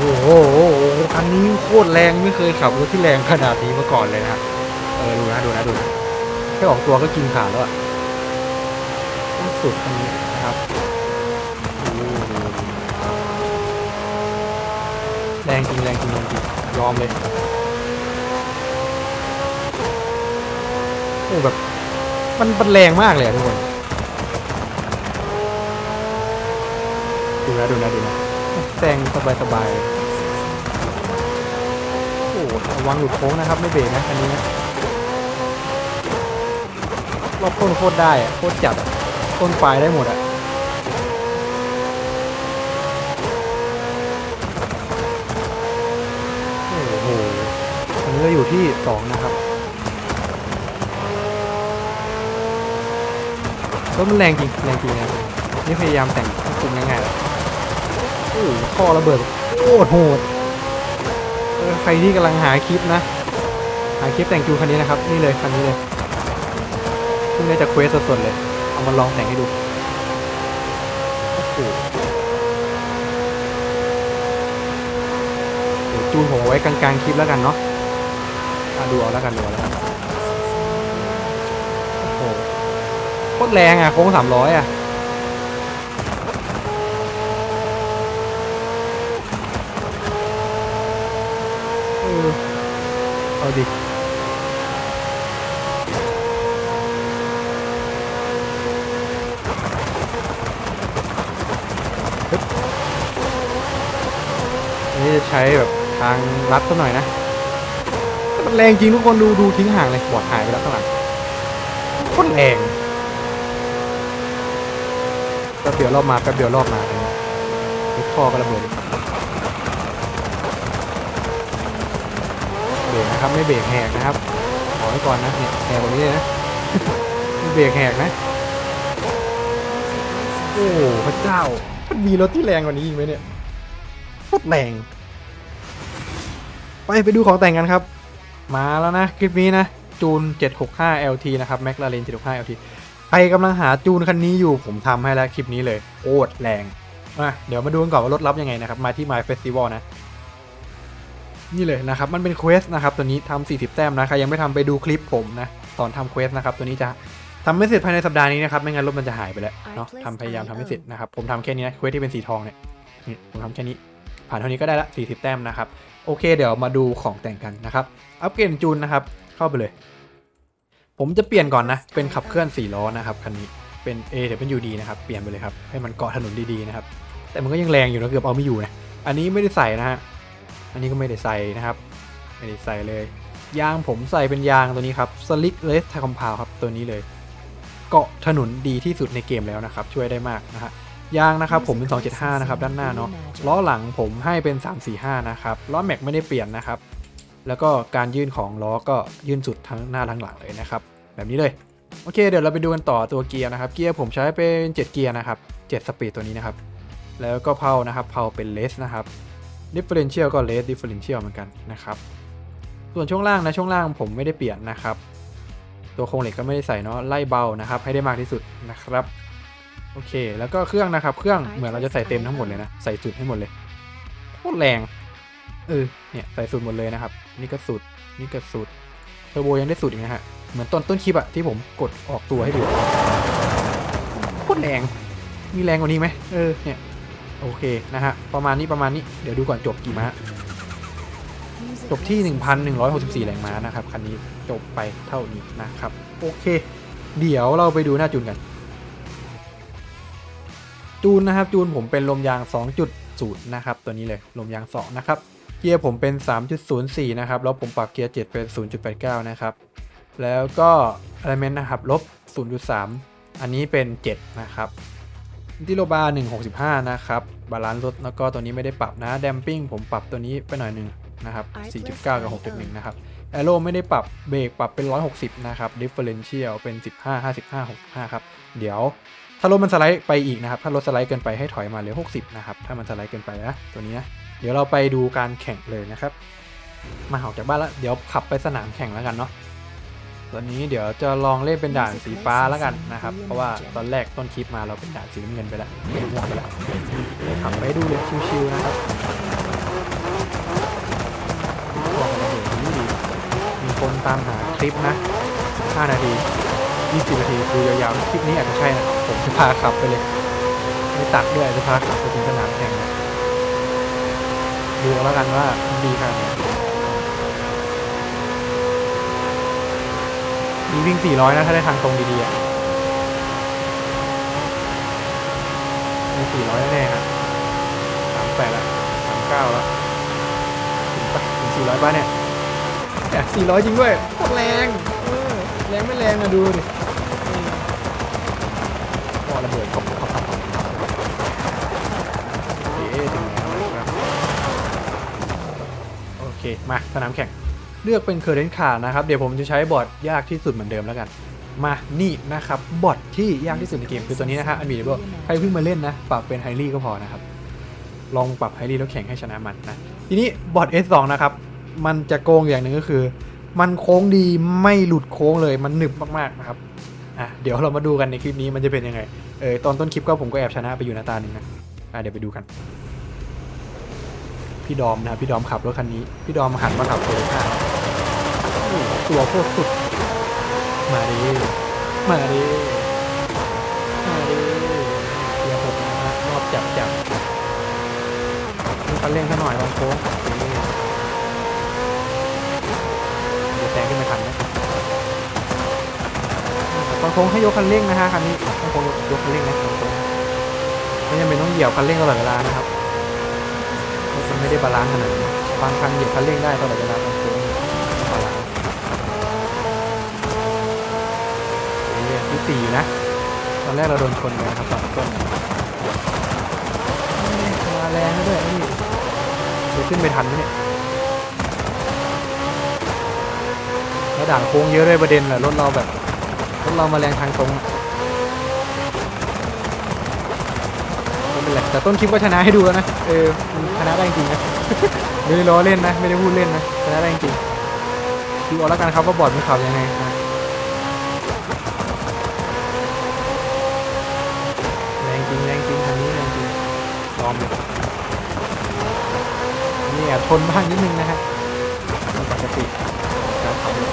โอ้โหคันนี้โคตรแรงไม่เคยขับรถที่แรงขนาดนี้มาก่อนเลยนะเออดูนะดูนะดูนะแค่ออกตัวก็กินขาแล้วอะสุดคันนี้นะครับแรงจริงแรงจริงแรงจริงยอมเลยโอ้แบบมันมันแรงมากเลยทุกคนดูนะดูนะดูนะ แซงสบายสบายๆโอ้ระวังหลุดโค้งนะครับ ไม่เบรกนะคันนี้นะรอบต้นโคตรได้อะโคตรจัดอะต้นปลายได้หมดอะโอ้โหอันนี้เราอยู่ที่สองนะครับรถมันแรงจริงแรงจริงนะนี่พยายามแต่งให้คุมง่ายๆแล้ว อ้ท่อระเบิดโคตรโหดใครที่กำลังหาคลิปนะ หาคลิปแต่งจูคันนี้นะครับ นี่เลยคันนี้เลยเพิ่งได้จากเควสสดๆเลย เอามาลองแต่งให้ดูโอ้โหเดี๋ยวจูนผมไว้กลางๆคลิปแล้วกันเนาะอะดูเอาแล้วกันดูเอาแล้วกันโอ้โหโคตรแรงอะโค้งสามร้อยอะเออ เอาดินนี้จะใช้แบบทางลัดสักหน่อยนะแต่มันแรงจริงทุกคนดูดูทิ้งห่างเลยบอดหายไปแล้วข้างหลังโคตรแรงแป๊บเดียวรอบมาแป๊บเดียวรอบมาเลยรถท่อก็ระเบิด นะครับ ไม่เบรกแหกนะครับขอไว้ก่อนนะเนี่ยแหกกว่านี้เลยนะไม่เบรกแหกนะ โอ้พระเจ้ามันมีรถที่แรงกว่านี้อีกไหมเนี่ยโคตรแรงไปไปดูของแต่งกันครับ มาแล้วนะคลิปนี้นะจูน 765 LT นะครับแม McLaren 765 LT ใครกำลังหาจูนคันนี้อยู่ผมทำให้แล้วคลิปนี้เลยโคตรแรงมาเดี๋ยวมาดูกันก่อนว่ารถรับยังไงนะครับ มาที่ My Festival นะ นี่เลยนะครับมันเป็นเควสนะครับตัวนี้ทำ40 แต้มนะใครยังไม่ทำไปดูคลิปผมนะสอนทำเควสนะครับตัวนี้จะทำไม่เสร็จภายในสัปดาห์นี้นะครับไม่งั้นรถมันจะหายไปแล้วเนาะทำพยายามทำให้เสร็จนะครับผมทำแค่นี้นะเควสที่เป็นสีทองเนี่ยนี่ผมทำแค่นี้ ผ่านเท่านี้ก็ได้ละ 40 แต้มนะครับ โอเคเดี๋ยวมาดูของแต่งกันนะครับ อัปเกรดจูนนะครับ เข้าไปเลย ผมจะเปลี่ยนก่อนนะ เป็นขับเคลื่อน4ล้อนะครับคันนี้เป็น A เดี๋ยวเป็น UD นะครับเปลี่ยนไปเลยครับให้มันเกาะถนนดีๆนะครับแต่มันก็ยังแรงอยู่นะเกือบเอาไม่อยู่นะอันนี้ไม่ได้ใส่นะฮะ อันนี้ก็ไม่ได้ใส่นะครับ ไม่ได้ใส่เลย ยางผมใส่เป็นยางตัวนี้ครับ Slick Race t i Compound ครับตัวนี้เลย เกาะถนนดีที่สุดในเกมแล้วนะครับ ช่วยได้มากนะฮะยางนะครับผมเป็น 275 นะครับ ด้านหน้าเนาะล้อหลังผมให้เป็น 345 นะครับล้อแม็กไม่ได้เปลี่ยนนะครับ แล้วก็การยื่นของล้อก็ยื่นสุดทั้งหน้าทั้งหลังเลยนะครับ แบบนี้เลย โอเค เดี๋ยวเราไปดูกันต่อตัวเกียร์นะครับ เกียร์ผมใช้เป็น 7 เกียร์นะครับ 7 สปีดตัวนี้นะครับ แล้วก็เพานะครับเพาเป็นเลสนะครับ differential ก็ less differential เหมือนกันนะครับ ส่วนช่วงล่างนะช่วงล่างผมไม่ได้เปลี่ยนนะครับ ตัวโครงเหล็กก็ไม่ได้ใส่เนาะไล่เบานะครับให้ได้มากที่สุดนะครับโอเค แล้วก็เครื่องนะครับ เครื่องเหมือนเราจะใส่เต็มทั้งหมดเลยนะใส่สุดให้หมดเลยโคตรแรงเออเนี่ยใส่สุดหมดเลยนะครับ นี่ก็สุดนี่ก็สุดเทอร์โบยังได้สุดอีกนะฮะเหมือนต้นต้นคลิปอะที่ผมกดออกตัวให้ดูโคตรแรงมีแรงกว่านี้ไหมเออเนี่ย โอเคนะฮะ ประมาณนี้ประมาณนี้ เดี๋ยวดูก่อนจบกี่ม้าจบที่ 1,164 แรงม้านะครับ คันนี้จบไปเท่านี้นะครับ โอเค เดี๋ยวเราไปดูหน้าจูนกัน จูนนะครับ จูนผมเป็นลมยาง 2.0 นะครับ ตัวนี้เลยลมยาง 2 นะครับ เกียร์ผมเป็น 3.04 นะครับ แล้วผมปรับเกียร์ 7 เป็น 0.89 นะครับ แล้วก็อ l ลเมนต์นะครับลบ0.3 อันนี้เป็น 7 นะครับ ดิโลบาร์165 นะครับ บาลานซ์รถแล้วก็ตัวนี้ไม่ได้ปรับนะแดมปิ้งผมปรับตัวนี้ไปหน่อยหนึ่งนะครับ 4.9 กับ 6.1 นะครับแอโร่ไม่ได้ปรับเบรกปรับเป็น 160 นะครับดิฟเฟอเรนเชียลเป็น 15 55 65 ครับ เดี๋ยวถ้ารถมันสไลด์ไปอีกนะครับ ถ้ารถสไลด์เกินไปให้ถอยมาเหลือ 60 นะครับ ถ้ามันสไลด์เกินไปนะตัวนี้นะ เดี๋ยวเราไปดูการแข่งเลยนะครับ มาออกจากบ้านแล้ว เดี๋ยวขับไปสนามแข่งแล้วกันเนาะ ตอนนี้เดี๋ยวจะลองเล่นเป็นด่านสีฟ้าแล้วกันนะครับ เพราะว่าตอนแรกต้นคลิปมาเราเป็นด่านสีน้ำเงินไปแล้วเป็นหัวไปแล้วขับไปดูเลยชิวๆนะครับตัวมันเห็นดีมีคนตามหาคลิปนะ 5 นาที 20 นาทีดูยาวๆคลิปนี้อาจจะใช่นะผมจะพาขับไปเลยไม่ตักด้วยจะพาขับไปถึงสนามแข่งดูแล้วกันว่าดีขนาดไหน มีวิ่ง 400 นะ ถ้าได้ทางตรงดีๆอะมี 400 แน่ๆครับ38แล้ว39แล้วถึงปะถึง 400 ป่ะเนี่ยแอบ400 จริงด้วยโคตรแรงเออแรงไม่แรงนะดูดิพอระเบิดของเขาโอเค ถึงแล้วนะครับ โอเค มาสนามแข่ง เลือกเป็นเคอร์เรนคาร์นะครับ เดี๋ยวผมจะใช้บอร์ดยากที่สุดเหมือนเดิมแล้วกัน มานี่นะครับบอร์ดที่ยากที่สุดในเกมคือตัวนี้นะฮะอันบีเดบใครเพิ่งมาเล่นนะ ปรับเป็นไฮรี่ก็พอนะครับ ลองปรับไฮรี่แล้วแข่งให้ชนะมันนะ ทีนี้บอร์ด S2 นะครับ มันจะโกงอย่างหนึ่งก็คือ มันโค้งดีไม่หลุดโค้งเลยมันหนึบมากๆนะครับอะเดี๋ยวเรามาดูกันในคลิปนี้มันจะเป็นยังไงเออตอนต้นคลิปก็ผมก็แอบชนะไปอยู่หนาตาหนึ่งนะอะเดี๋ยวไปดูกันพี่ดอมนะพี่ดอมขับรถคันนี้ พี่ดอมหันมาขับโตโยต้า ตัวโคตรสุด มาดิมาดิมาดิเกียร์หกนะฮะรอบจับจับมีคันเร่งซะหน่อยบางโค้งอเดี๋ยวแซงขึ้นไปทันนะบางโค้งให้ยกคันเร่งนะฮะคันนี้บางโค้งยกคันเร่งนะบางโค้งไม่จำเป็นต้องเหยียบคันเร่งตลอดเวลานะครับมันไม่ได้บาลานซ์ขนาดนั้นบางครั้งเหยียบคันเร่งได้ตลอดเวลาบางครั้งบาลานซ์เรื่องที่ สี่นะ ตอนแรกเราโดนชนไปนะครับตอนต้นมาแรงนะด้วยไอ้นี่จะขึ้นไปทันไหมเนี่ยแล้วด่านโค้งเยอะด้วยประเด็นแหละรถเราแบบรถเรามาแรงทางตรงอะไม่เป็นไรแต่ต้นคลิปก็ชนะให้ดูแล้วนะเออมันชนะได้จริงๆนะไม่ได้ล้อเล่นนะ ไม่ได้พูดเล่นนะชนะได้จริงๆดูเอาแล้วกันครับว่าบอร์ดมันขับยังไงนะแรง จริงแรงจริงคันนี้แรงจริงลองเลยนี่แอบชนบ้างนิดนึงนะฮะปกติการขับรถ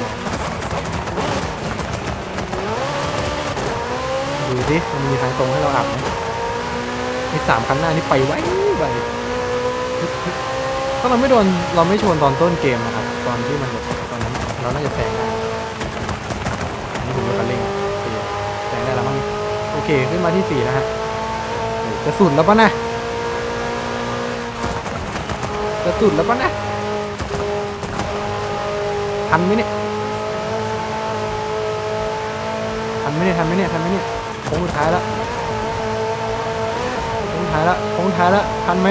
ดูสิมันมีทางตรงให้เราอับไหมไอ้สามคันหน้านี่ไปไว้ไปถ้าเราไม่โดนเราไม่ชนตอนต้นเกมนะครับตอนที่มันตอนนั้นเราน่าจะแซงได้นนี้ผมยกคันเร่งแซงได้แล้วมั้งโอเคขึ้นมาที่สี่นะฮะ จะสุดแล้วปะนะจะสุดแล้วปะนะทันไหมเนี่ยทันไหมเนี่ยทันไหมเนี่ยทันไหมเนี่ยโค้งสุดท้ายแล้วโค้งสุดท้ายแล้วโค้งสุดท้ายแล้วทันไหม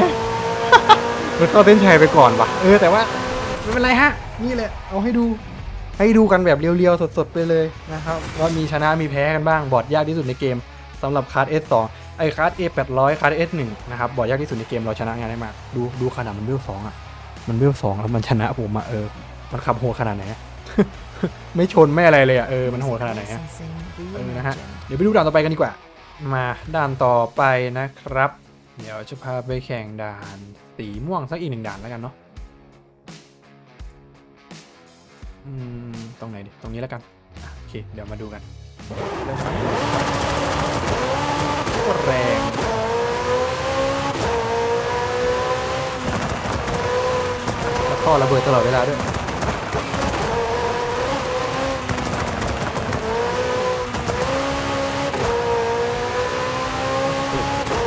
รถเข้าเต้นชัยไปก่อนว่ะเออแต่ว่าไม่เป็นไรฮะ นี่แหละเอาให้ดูให้ดูกันแบบเรียวๆ สดๆ ไปเลยนะครับว่ามีชนะมีแพ้กันบ้างบอร์ดยากที่สุดในเกมสำหรับคาร์ด S2 ไอ้คาร์ด A800 คาร์ด S1 นะครับบอร์ดยากที่สุดในเกมเราชนะงานได้มากดูดูขนาดมันเวลสองอะ มันเวลสองแล้วมันชนะผมอะเออ มันขับโหดขนาดไหนไม่ชนไม่อะไรเลยอะเออมันโหดขนาดไหนอะเออนะฮะเดี๋ยวไปดูด่านต่อไปกันดีกว่า มาด่านต่อไปนะครับ เดี๋ยวจะพาไปแข่งด่านสีม่วงสักอีกหนึ่งด่านแล้วกันเนาะอืมตรงไหนดิตรงนี้แล้วกันโอเคเดี๋ยวมาดูกันเริ่ม แรงแล้วก็ระเบิดตลอดเวลาด้วย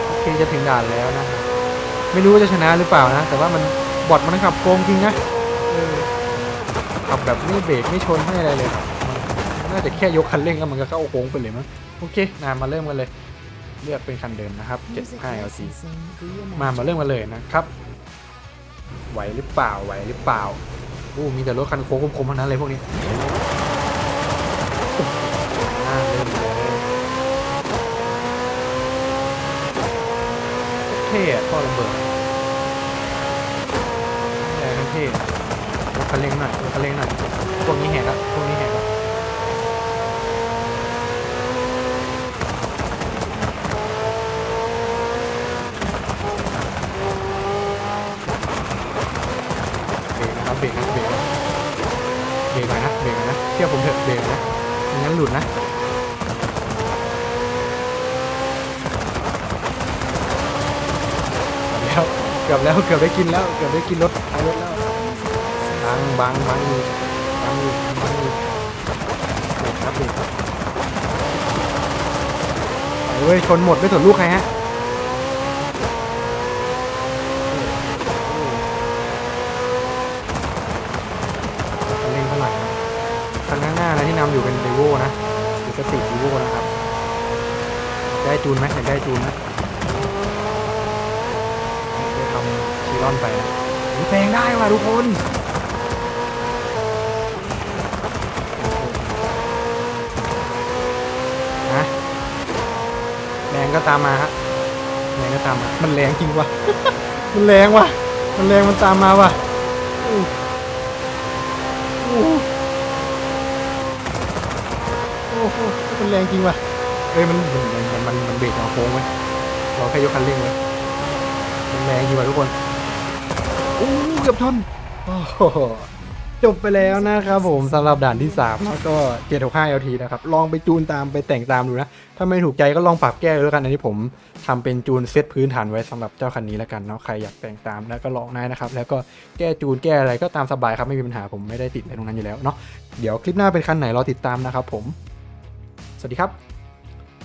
โอเคจะถึงด่านแล้วนะ ไม่รู้ว่าจะชนะหรือเปล่านะ แต่ว่ามันบอดมันขับโกงจริงนะขับแบบไม่เบรกไม่ชนไม่อะไรเลยมันน่าจะแค่ยกคันเร่งแล้วมันก็เข้าโค้งไปเลยมั้ง โอเคนามาเริ่มกันเลย เลือกเป็นคันเดิมนะครับ75 LC มามาเริ่มกันเลยนะครับ ไหวหรือเปล่าไหวหรือเปล่าอู้มีแต่รถคันโค้งคมๆทั้งนั้นเลยพวกนี้อ่าเริ่มเลยเท่อะท่อระเบิดแรงเท่รถคันเร่งหน่อยรถคันเร่งหน่อยพวกนี้แหกละพวกนี้แหกละเบรกนะครับเบรกนะเบรกนะเบรกหน่อยนะเบ เชื่อผมเถอะเบรกนะไม่งั้นหลุดนะ แล้วเกือบแล้วเกือบได้กินแล้วเกือบได้กินรถท้ายรถแล้วบังบังบังอีกบังอีกบังอีกเบรกครับเบรกครับไปเว้ยชนหมดไม่สนลูกใครฮะนเร่งเท่าไหร่คันข้างหน้านะที่นำอยู่เป็นเดโวนะหรือสติดีโวนะครับ ได้จูนไหมได้จูนไหม ได้ทำชีรอนไปนะอุ๊ยแซงได้ว่ะทุกคนนะแรงก็ตามมาฮะแรงก็ตามมา มันแรงจริงวะมันแรงวะมันแรงมันตามมาวะโอ้โหมันแรงจริงวะเอ้ยมันมันมันมันเบรกเอาโค้งไว้เราแค่ยกคันเร่งเลยมันแรงอยู่ว่ะทุกคน อู้เกือบชนจบไปแล้วนะครับผมสำหรับด่านที่ 3 แล้วก็ 765 LT นะครับ ลองไปจูนตามไปแต่งตามดูนะ ถ้าไม่ถูกใจก็ลองปรับแก้ด้วกัน อันนี้ผมทำเป็นจูนเซตพื้นฐานไว้สำหรับเจ้าคันนี้แล้วกันเนาะ ใครอยากแต่งตามแล้วก็ลองได้นะครับ แล้วก็แก้จูนแก้อะไรก็ตามสบายครับไม่มีปัญหาผมไม่ได้ติดอะไรตรงนั้นอยู่แล้วเนาะ เดี๋ยวคลิปหน้าเป็นคันไหนรอติดตามนะครับผม สวัสดีครับ